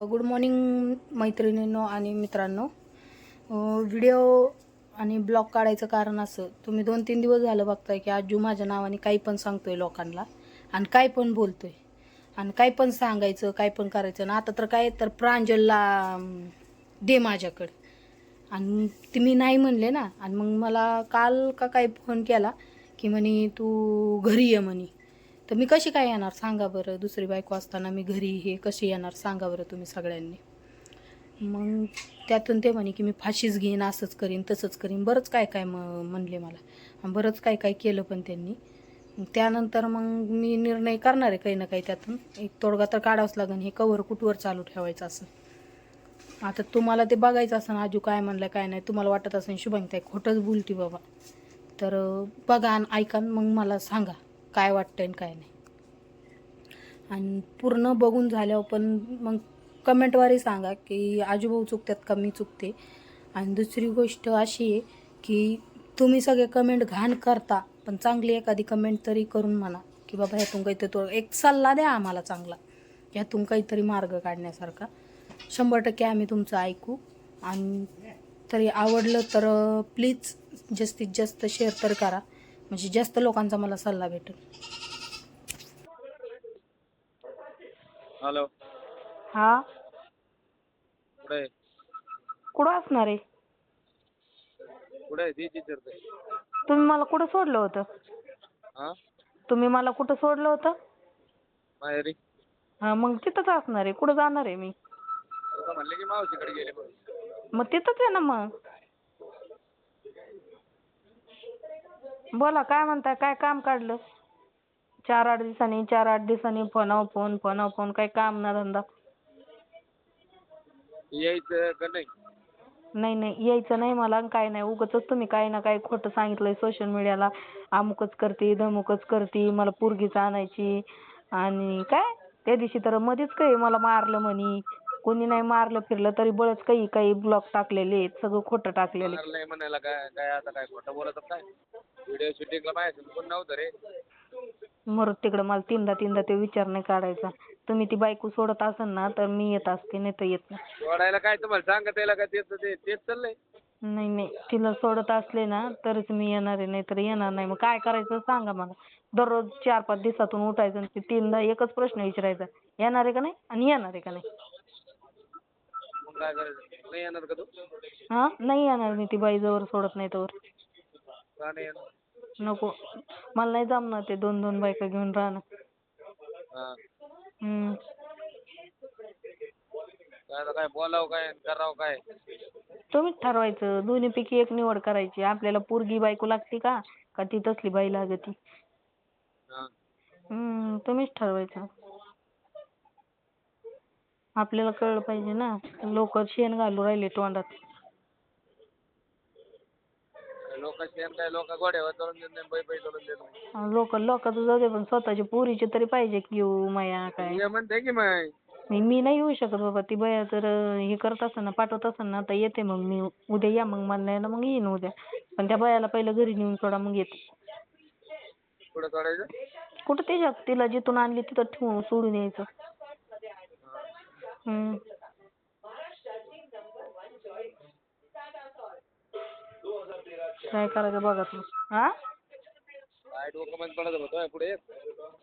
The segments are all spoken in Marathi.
गुड मॉर्निंग मैत्रिणींनो आणि मित्रांनो. व्हिडिओ आणि ब्लॉग काढायचं कारण असं तुम्ही दोन तीन दिवस झालं बघताय की आजू माझ्या नावाने काही पण सांगतोय लोकांना आणि काय पण बोलतोय आणि काय पण सांगायचं काय पण करायचं. आणि आता तर काय तर प्रांजलला दे माझ्याकडे. आणि ती मी नाही म्हणले ना. आणि मग मला काल का काय फोन केला की म्हणे तू घरी ये म्हणे. तर मी कशी काय येणार? सांगा बरं. दुसरी बायको असताना मी घरी हे कशी येणार? सांगा बरं तुम्ही सगळ्यांनी. मग त्यातून ते म्हणे की मी फाशीच घेईन असंच करीन तसंच करीन. बरंच काय काय म म्हणले मला. बरंच काय काय केलं पण त्यांनी. त्यानंतर मग मी निर्णय करणार आहे काही ना काही त्यातून. एक तोडगा तर काढावाच लागेल. हे कवर कुठवर चालू ठेवायचं असं. आता तुम्हाला ते बघायचं असं आजू काय म्हणलं काय नाही. तुम्हाला वाटत असेल शुभांगी खोटंच बोलती बाबा. तर बघा ऐकान ऐका मग मला सांगा. काय वाटतंय आणि काय नाही. आणि पूर्ण बघून झाल्यावर पण मग कमेंटवारी सांगा की आजूभाऊ चुकतात का मी चुकते. आणि दुसरी गोष्ट अशी आहे की तुम्ही सगळे कमेंट घाण करता पण चांगली एखादी कमेंट तरी करून म्हणा की बाबा ह्यातून काहीतरी तो एक सल्ला द्या आम्हाला चांगला. ह्यातून काहीतरी मार्ग काढण्यासारखा. शंभर टक्के आम्ही तुमचं ऐकू. आणि तरी आवडलं तर प्लीज जास्तीत जास्त शेअर तर करा. म्हणजे जास्त लोकांचा मला सल्ला भेटेल. हॅलो. हा? कुठे कुठं असणार आहे? कुठे तुम्ही मला कुठं सोडलं होतं? हां? तुम्ही मला कुठं सोडलं होतं? माहेरी. हा मग तिथंच असणार आहे. कुठं जाणार आहे मी? आता म्हणले की मावशीकडे गेले म्हणून. मग तिथंच आहे ना मग. बोला काय म्हणताय? काय काम काढलं? चार आठ दिवसांनी चार आठ दिवसांनी फोनावर फोन फोनावर फोन काही काम ना धंदा. यायचं का नाही? नाही नाही यायचं नाही मला आणि काय नाही. उगाच तुम्ही काही ना काही खोटं सांगितलंय सोशल मीडियाला अमुकच करते धमुकच करते मला पोरगीच आणायची. आणि काय? त्या दिवशी तर मध्येच काही मला मारलं म्हणे. कोणी नाही मारलं फिरलं तरी बळच काही काही ब्लॉग टाकलेले आहेत. सगळं खोटं टाकलेलं आहे. मारलंय म्हणायला काय काय आता काय खोटं बोलत काय व्हिडिओ शूटिंगला माहिती कोण नव्हतं रे. मरत तिकडं मला तीनदा तीनदा ते विचार नाही काढायचा. तुम्ही ती बायको सोडत असाल ना तर मी येत असते नाही तर येत नाही. सोडायला काय तुम्हाला सांगत यायला काय तेच ते तेच चाललंय? नाही नाही. तिला सोडत असले ना तरच मी येणार आहे नाही तर येणार नाही. मग काय करायचं सांगा मला. दररोज चार पाच दिवसातून उठायचं आणि ते तीनदा एकच प्रश्न विचारायचा. येणार आहे का नाही आणि येणार आहे का नाही? मग काय करायचं? नाही येणार का तू? हा? नाही येणार मी ती बाई जवळ सोडत नाही तोवर. का नको. मला नाही जमणार ते दोन दोन बायका घेऊन राहणं. हम्म. काय आता काय बोलावं काय आणि करावं काय? तुम्हीच ठरवायचं. दोन्हीपैकी एक निवड करायची. आपल्याला पोरगी बायको लागते का? का ती तसली बाई लागती? हां. हम्म तुम्हीच ठरवायचं. आपल्याला कळलं पाहिजे ना. लोक शेण घालू राहिले तोंडात. लोक काय लोक गोड्यावर चढून देत नाही बै बै चढून देत नाही. लोक लोकांचं जाऊ दे पण स्वतःच्या पोरीचे तरी पाहिजे की येऊ माया काय. म्हणते की मग. मी मी नाही येऊ शकत बाबा ती बाया जर हे करत असेल ना पाठवत असेल ना तर येते मग मी. उद्या या मग मला नाही ना मग येईन उद्या. पण त्या बायाला पहिलं घरी नेऊन सोडा मग येते. कुठं चढायचं कुठं त्याच्या तिला जिथून आणली तिथं ठेवून सोडून यायचं. हम्म. काय करायचं बघा तू हा काय डोकं बंद पडत होतं पुढे?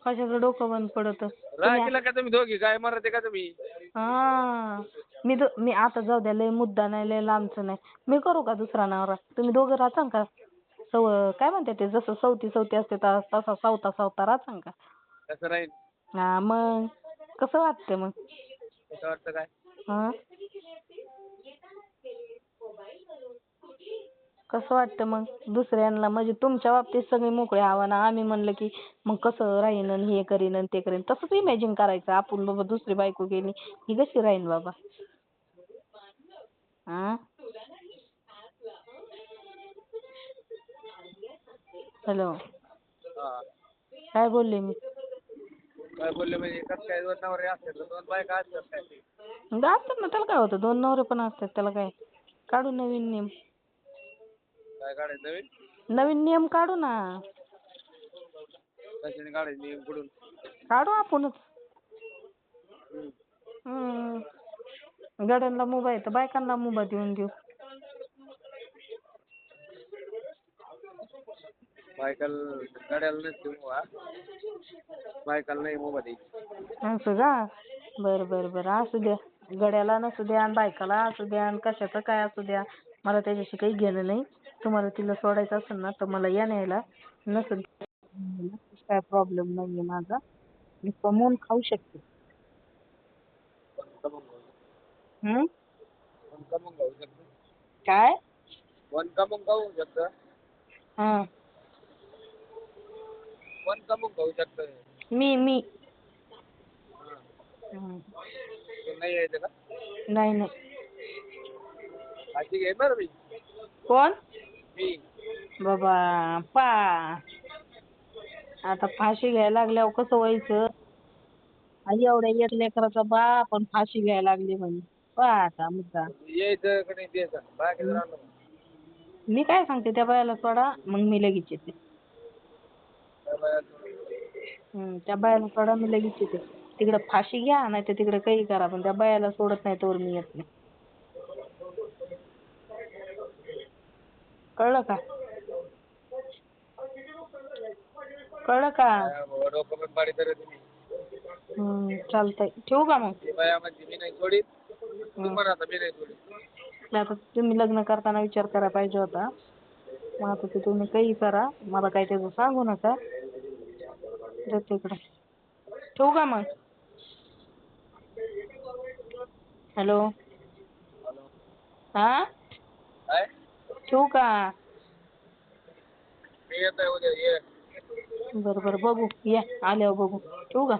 कशाचं डोकं बंद पडत? राहिला का तुम्ही दोघी? काय मरते का तुम्ही? हा मी दो मी आता जाऊ द्या लय मुद्दा नाही लय लांबचं नाही. मी करू का दुसरा नवरा? तुम्ही दोघं राहता का? सव काय म्हणते ते जसं सवती सवती असते ता- तसा सावता सावता राहता का? कसं राहील हा मग कसं वाटतं मग? कसं वाटतं काय? हा कसं वाटतं मग दुसऱ्यांना? म्हणजे तुमच्या बाबतीत सगळे मोकळे हवा ना? आम्ही म्हणलं की मग कसं राहीन आणि हे करीन आणि ते करीन? तसंच इमॅजिन करायचं. आपण बाबा दुसरी बायको गेली ही कशी राहीन बाबा? हा हॅलो. काय बोलले मी? काय बोलले म्हणजे कसं काय? दोन नवरे असतात दोन बायका असतात काय? असतात ना त्याला काय होतं? दोन नवरे पण असतात त्याला काय? काढू नवीन नियम काय काढायचं नवीन? नवीन नियम काढू ना. कशाने काढायचे नियम कुठून? काढू आपणच. हम्म. हम्म. गड्यांना आहे तर बायकांना मुभा देऊन देऊ. बायकाला गाड्याला नसते बायकाला नाही द्यायची. असं का? बरं बरं बरं. असू द्या. गड्याला नसू द्या आणि बायकाला असू द्या आणि कशाचं काय असू द्या. मला त्याच्याशी काही घेणं नाही. तुम्हाला तिला सोडायचं असेल ना तर मला या न्यायला नसेल. काय प्रॉब्लेम नाही आहे माझा. मी कमवून खाऊ शकते. हं? काय? पण कमवून खाऊ शकतं. हां पण कमवून खाऊ शकतं. मी मी. हां. तू नाही यायचं का? नाही नाही. अशी घे बरं मी. कोण? बाबा पा. आता फाशी घ्यायला लागल्यावर कसं व्हायचं? आई एवढ्या एक लेकराचा बाप पण फाशी घ्यायला लागली म्हणे. पहा आता मुद्दा. यायचं का नाही द्यायचं बाकीचं राहणार मी काय सांगते त्या बायाला सोडा मग मी लगेच येते. हं, त्या बायाला सोडा मी लगेच येते. तिकडं फाशी घ्या नाही तर तिकडं काही करा पण त्या बायाला सोडत नाही तोवर मी येत नाही. कळलं का? कळलं का? डोकं पण पाडी तर तुम्ही हं, चालतंय. ठेवू का मग? ती बाया म्हणते मी नाही सोडीत तू म्हणा आता मी नाही सोडीत नाही आता तुम्ही लग्न करताना विचार करायला पाहिजे होता. मग आता ते तुम्ही काही करा. मला काही त्याचं सांगू नका. देते इकडे. ठेवू का मग? हॅलो. हा? काय? ठेवू का? मी येतोय उद्या ये. बरं बरं बघू. या आल्यावर बघू. ठेवू का?